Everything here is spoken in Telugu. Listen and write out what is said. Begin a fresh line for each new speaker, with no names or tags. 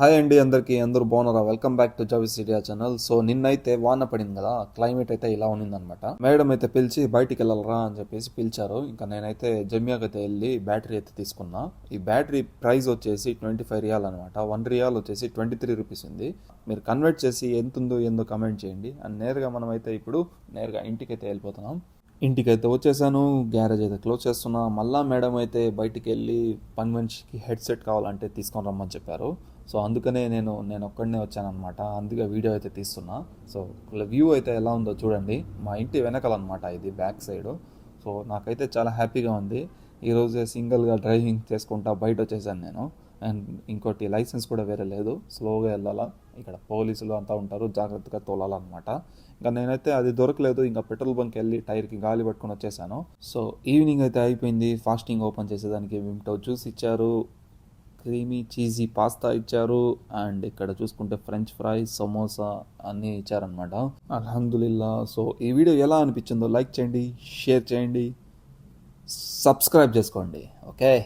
హాయ్ అండి అందరికీ అందరూ బాగున్నారా? వెల్కమ్ బ్యాక్ టు జవిస్ ఇండియా ఛానల్ సో నిన్నైతే వాన పడింది కదా క్లైమేట్ అయితే ఇలా ఉన్నిందనమాట మేడం అయితే పిలిచి బయటికి వెళ్ళాలరా అని చెప్పేసి పిలిచారు. ఇంకా నేనైతే జమ్యాకి అయితే వెళ్ళి బ్యాటరీ అయితే తీసుకున్నా. ఈ బ్యాటరీ ప్రైస్ వచ్చేసి ట్వంటీ ఫైవ్ రియాల్ అనమాట వన్ రియాల్ వచ్చేసి ట్వంటీ త్రీ రూపీస్ ఉంది. మీరు కన్వర్ట్ చేసి ఎంత ఉందో ఏందో కమెంట్ చేయండి. అండ్ నేరుగా మనం అయితే ఇప్పుడు నేరుగా ఇంటికి అయితే వెళ్ళిపోతున్నాం. ఇంటికైతే వచ్చేసాను గ్యారేజ్ అయితే క్లోజ్ చేస్తున్నా. మళ్ళా మేడం అయితే బయటికి వెళ్ళి పని మనిషికి హెడ్సెట్ కావాలంటే తీసుకొని రమ్మని చెప్పారు. సో అందుకనే నేను నేను ఒక్కడనే వచ్చానమాట అందుకే వీడియో అయితే తీస్తున్నా. సో వ్యూ అయితే ఎలా ఉందో చూడండి. మా ఇంటి వెనకాలన్నమాట ఇది బ్యాక్ సైడ్. సో నాకైతే చాలా హ్యాపీగా ఉంది. ఈరోజే సింగిల్గా డ్రైవింగ్ చేసుకుంటా బయట వచ్చేసాను నేను. అండ్ ఇంకోటి లైసెన్స్ కూడా వేరే లేదు. స్లోగా వెళ్ళాలా. ఇక్కడ పోలీసులు అంతా ఉంటారు. జాగ్రత్తగా తోలాలన్నమాట. ఇంకా నేనైతే అది దొరకలేదు. ఇంకా పెట్రోల్ బంక్ వెళ్ళి టైర్కి గాలి పట్టుకొని వచ్చేసాను. సో ఈవినింగ్ అయితే అయిపోయింది. ఫాస్టింగ్ ఓపెన్ చేసేదానికి విమ్టో జ్యూస్ ఇచ్చారు. క్రీమీ చీజీ పాస్తా ఇచ్చారు. అండ్ ఇక్కడ చూసుకుంటే ఫ్రెంచ్ ఫ్రైస్ సమోసా అన్నీ ఇచ్చారనమాట అల్హందుల్లా సో ఈ వీడియో ఎలా అనిపించిందో లైక్ చేయండి షేర్ చేయండి సబ్స్క్రైబ్ చేసుకోండి. ఓకే?